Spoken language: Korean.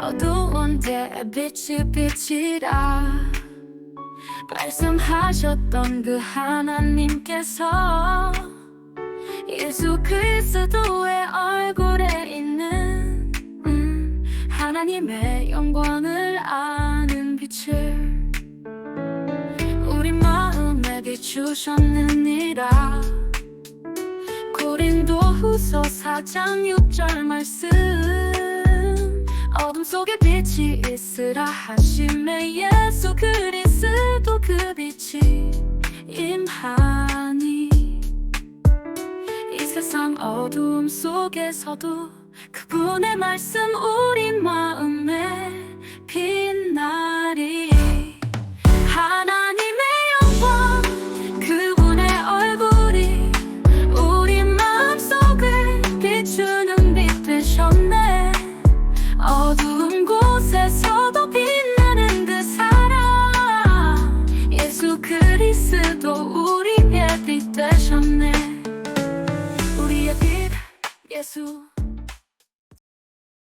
어두운데 빛이 빛이라 말씀하셨던 그 하나님께서 예수 그리스도의 얼굴에 있는 음, 하나님의 영광을 아는 빛을 우리 마음에 비추셨느니라 고린도 후서 4장 6절 말씀. 어둠 속에 빛이 있으라 하심에 예수 그리스도 그 빛이 임하니. 이 세상 어두움 속에서도 그분의 말씀 우 우